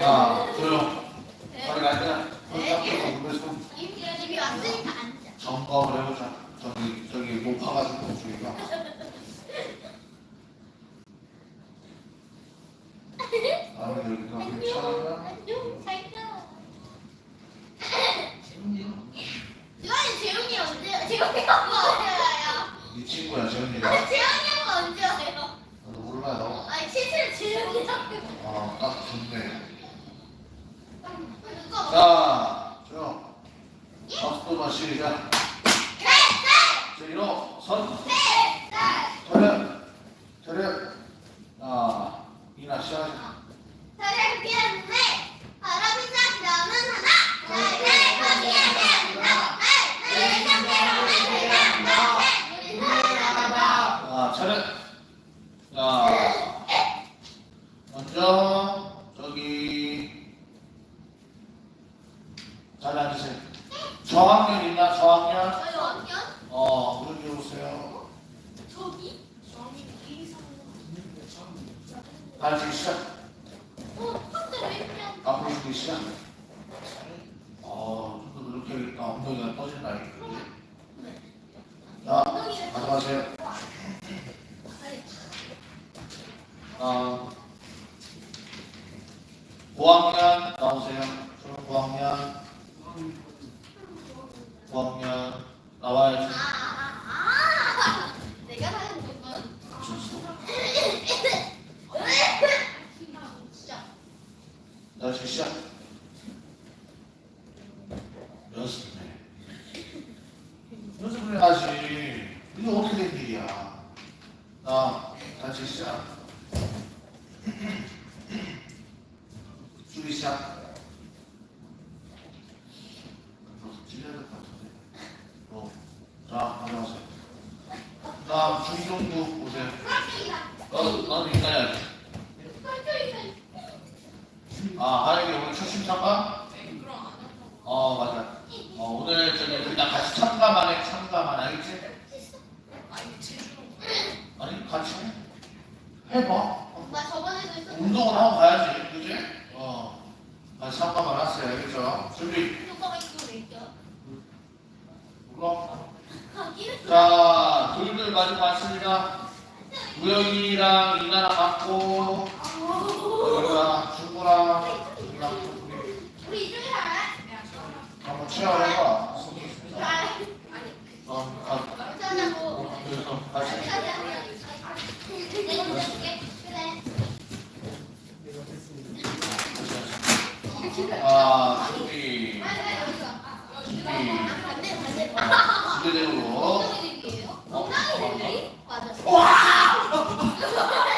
아. 맞고 우리가 죽어라 우리 이쪽에 살아? 너무 치라는 거야 어, 아, 그래서 다시 아, 수비 기대되는 거. 와!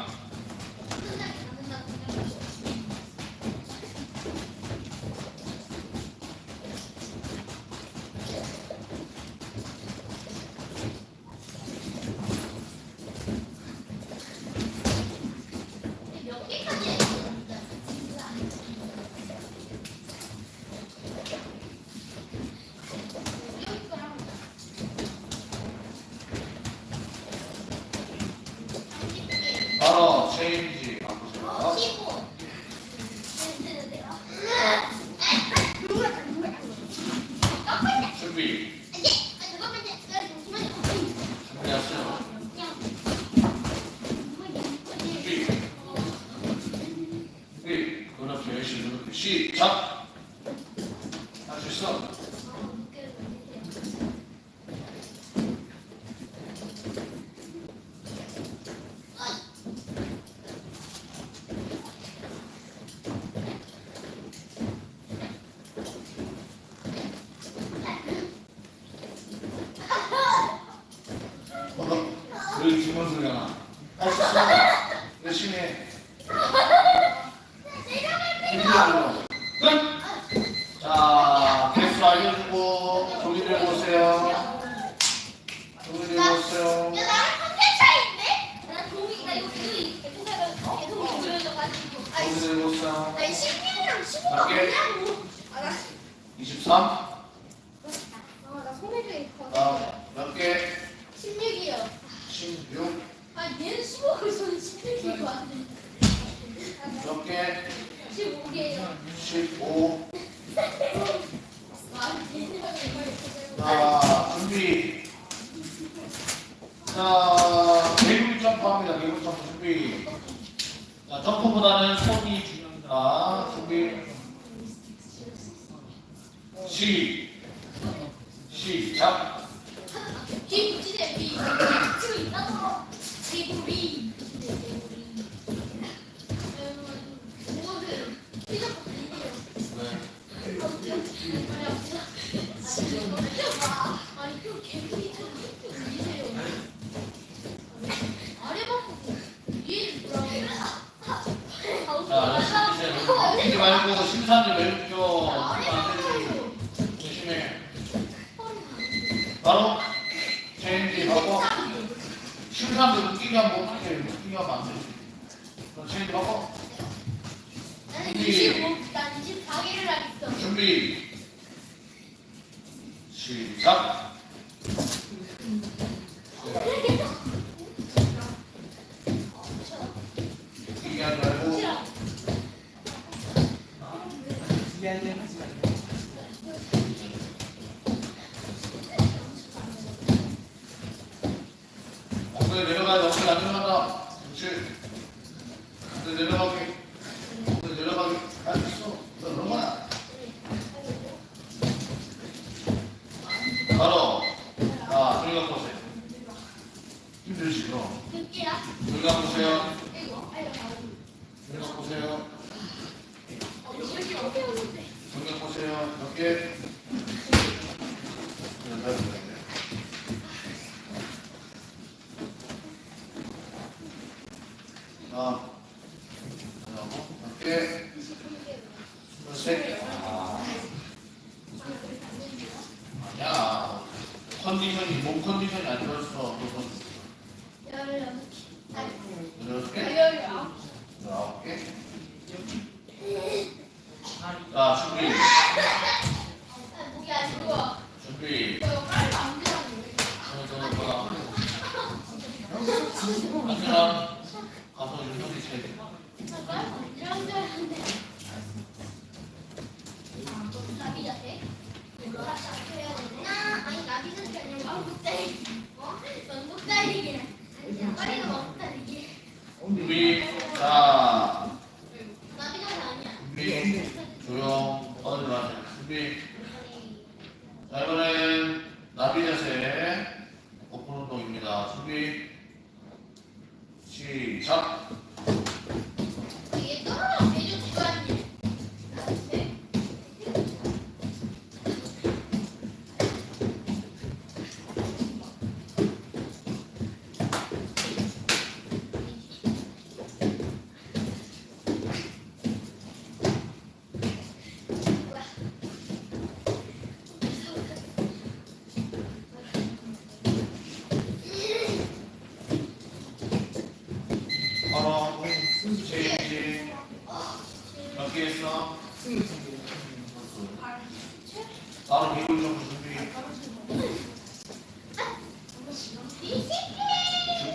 개? 15개요. 15. 자, 준비. 자, 개구리 점프합니다. 개구리 점프 준비. 자, 점프보다는 손이 중요합니다. 준비. 시. 시작. 김치대 비. 지금 있다고. 비구리. 말고 심사님 외우죠. 조심해. 바로 체인지 바꿔. 심사님 웃기게 한번 할게. 웃기게 하면 안 돼. 그럼 체인지 바꿔. 나는 난 24개를 하겠어. 준비. 시작. forget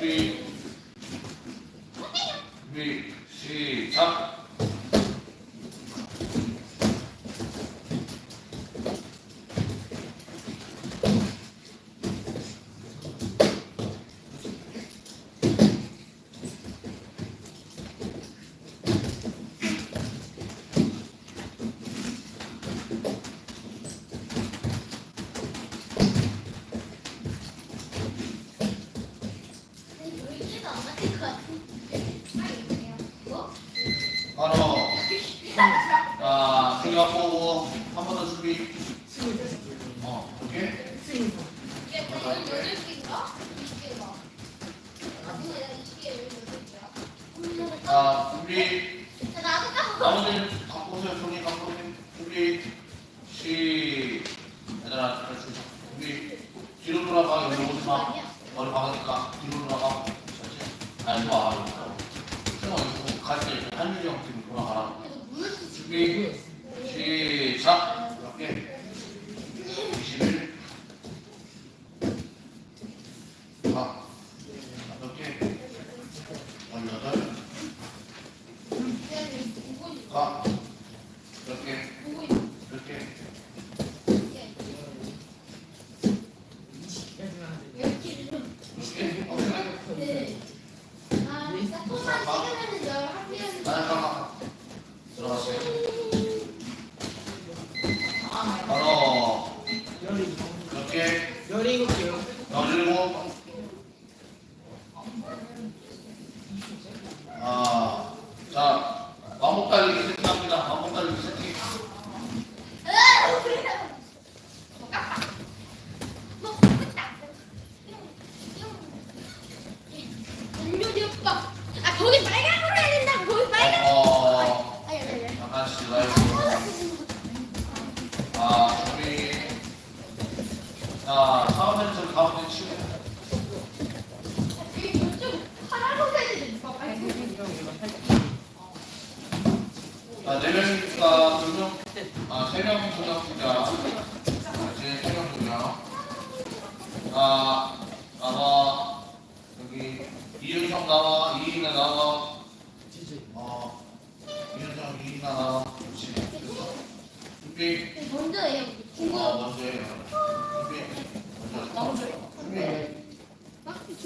Thank you.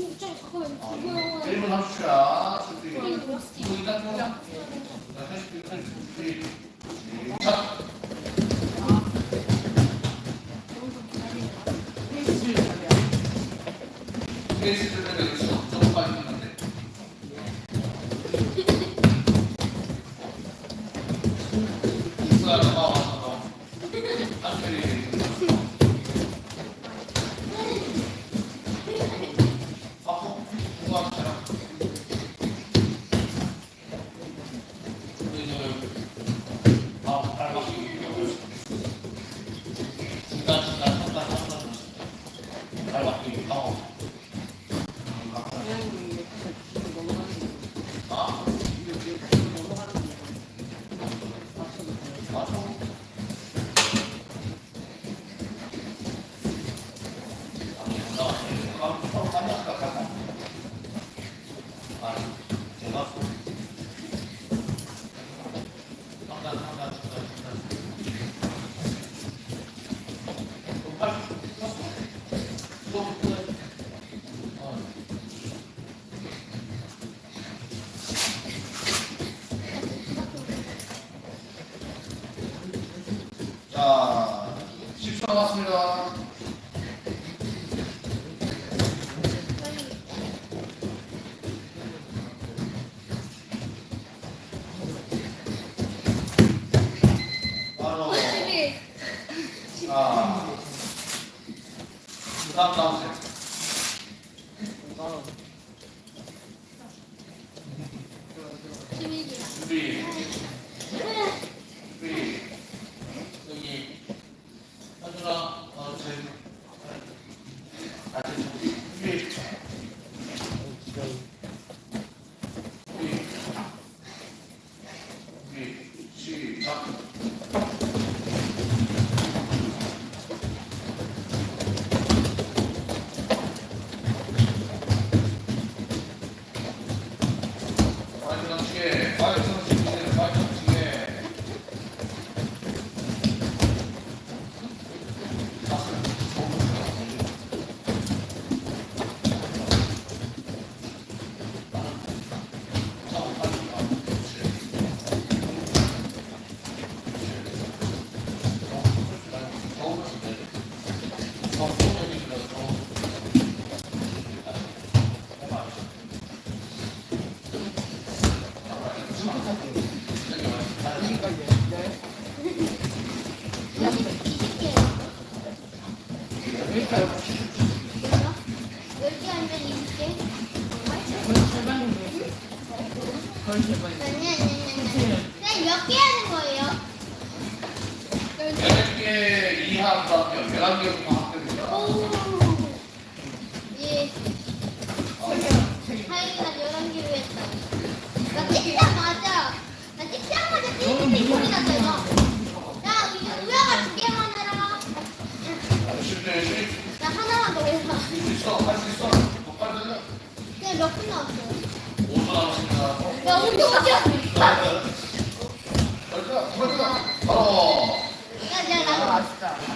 진짜 잠깐만 이거 이거 일단 좀. 자. Thank you. 是，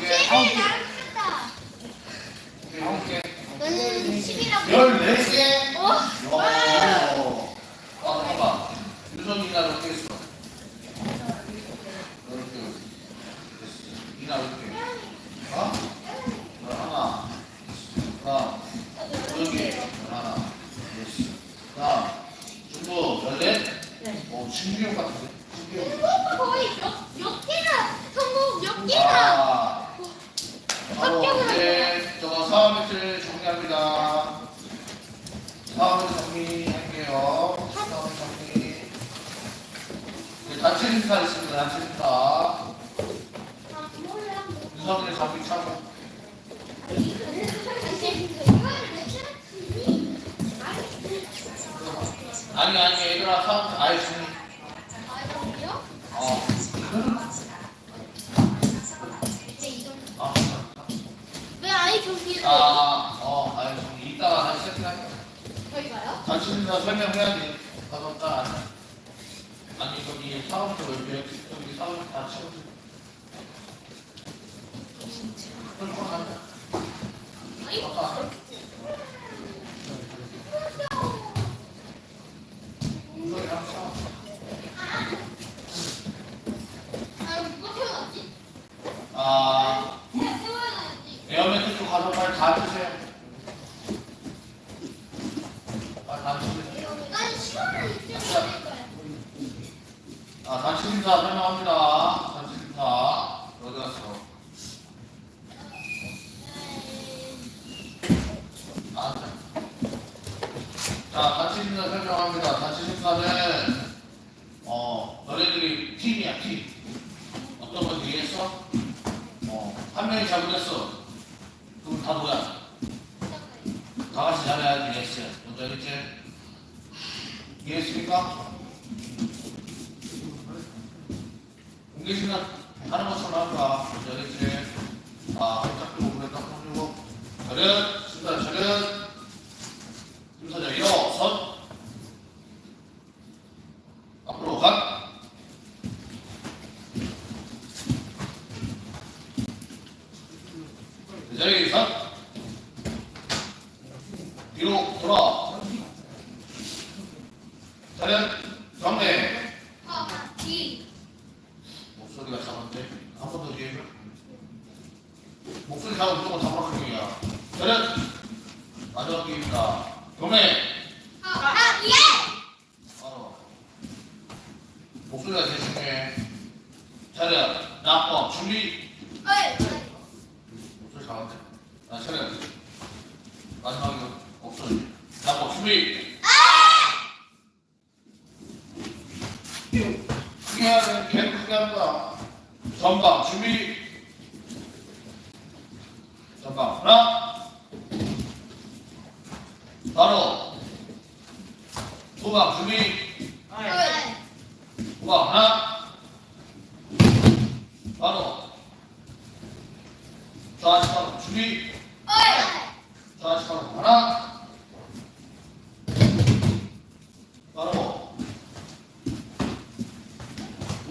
谁是狼？ 다 설명해야지. 가볍다. 아니, 거기 사업도 왜 여기 사업 다 채워줘. 그럼 가자. 아빠. 아, 에어매트 가서 빨리 다 아, 자, 단식인사 설명합니다. 단식인사. 어디 갔어? 아, 자, 단식인사 설명합니다. 단식인사는, 어, 너네들이 팀이야, 팀. 어떤 걸 이해했어? 어, 한 명이 잘못했어. 그럼 다 뭐야? 다 같이 잘해야지, 예스. 먼저 알겠지? 이해했습니까? 이게 제가 다른 것처럼 할까? 여기 이제 아, 짝도 오래 딱 올리고 저는, 순간 저는 나는 무조건 잡으러 갈 중이야. 저는 마지막 게임입니다. 도매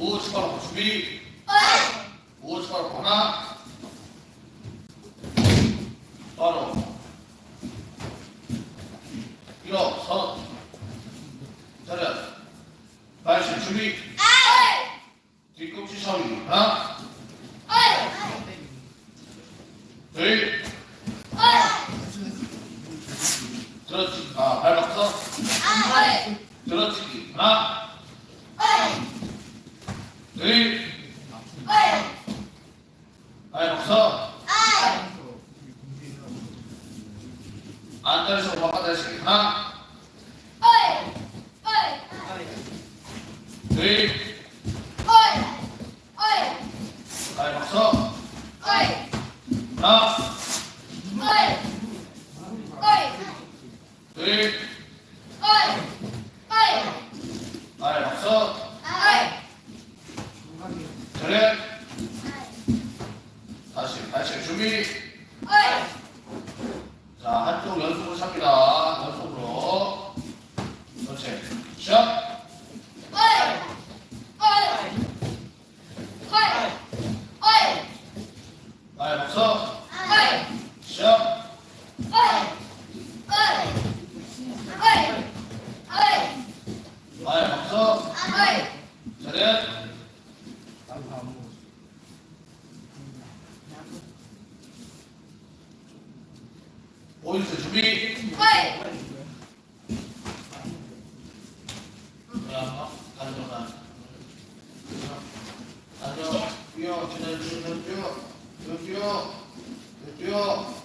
大島の罪大島の花诶 go.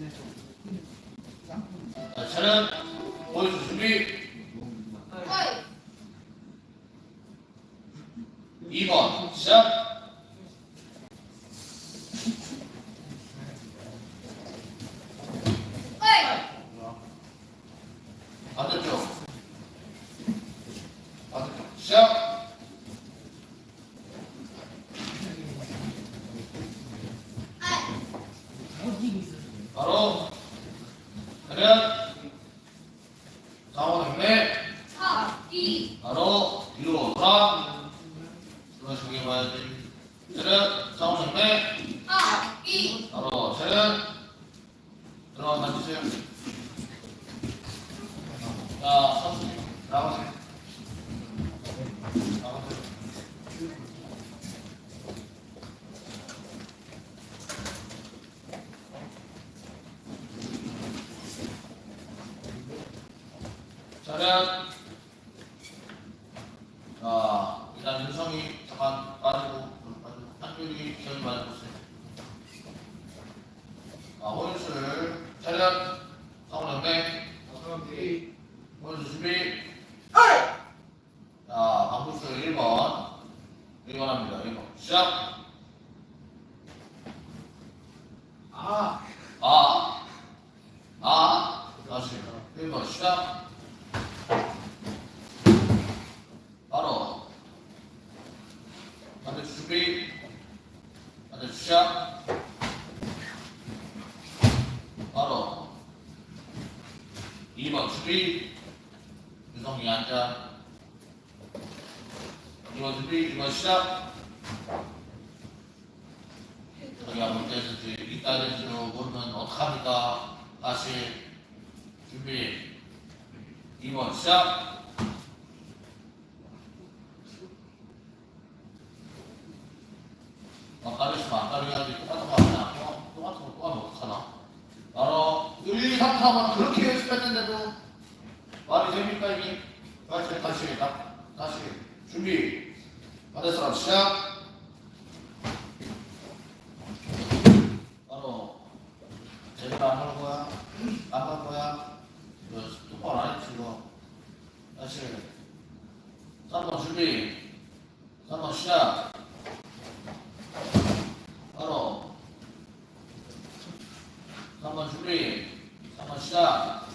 네, 저는 오늘 준비. that 윤성이 앉아. 이번 준비 이번 시작. 저기 아무 때서 이따에서 보면 어떡합니까? 다시 준비 이번 시작. 아까를 쓰면 아까를 해야지 똑같은 거 하냐? 똑같은 거 똑같은 거 어떡하나? 바로 1, 2, 3, 4번 그렇게 연습했는데도 됩니까? 이미? 다시 다시 다시 준비 받을 사람 시작. 바로 제대로 안 하는 거야? 안할 거야? 이거 똑바로 안 했지 이거. 다시 3번 준비. 3번 시작. 바로. 3번 준비. 3번 시작.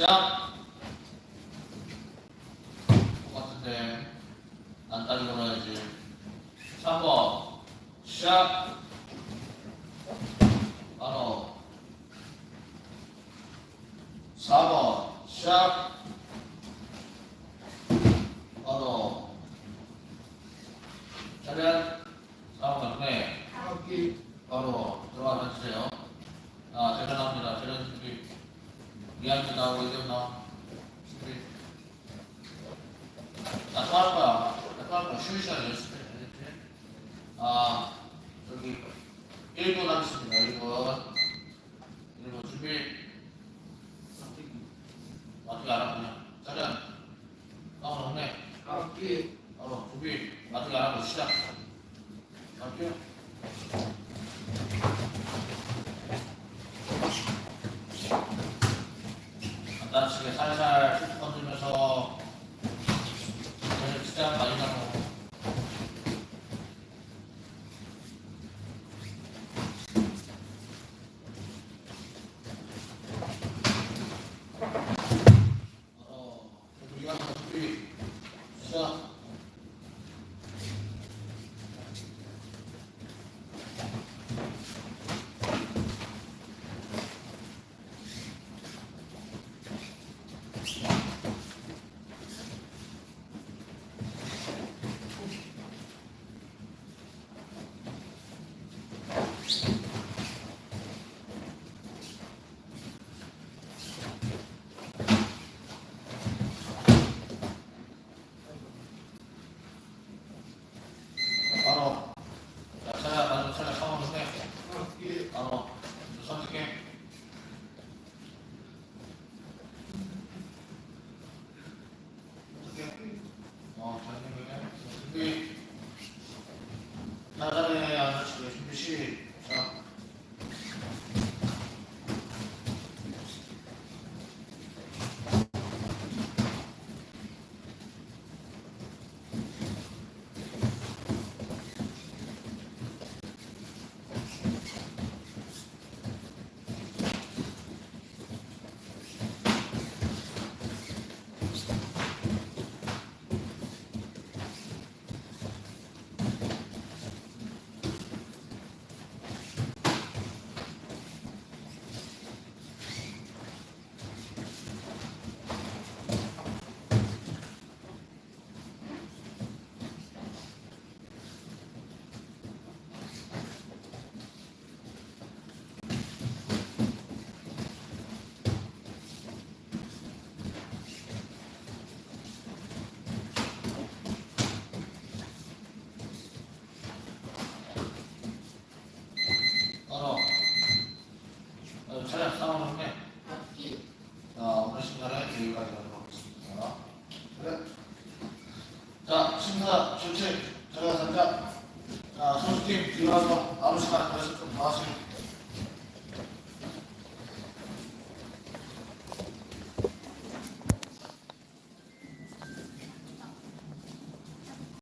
Tchau. 우리 마트 가라고 시작. 갈게요.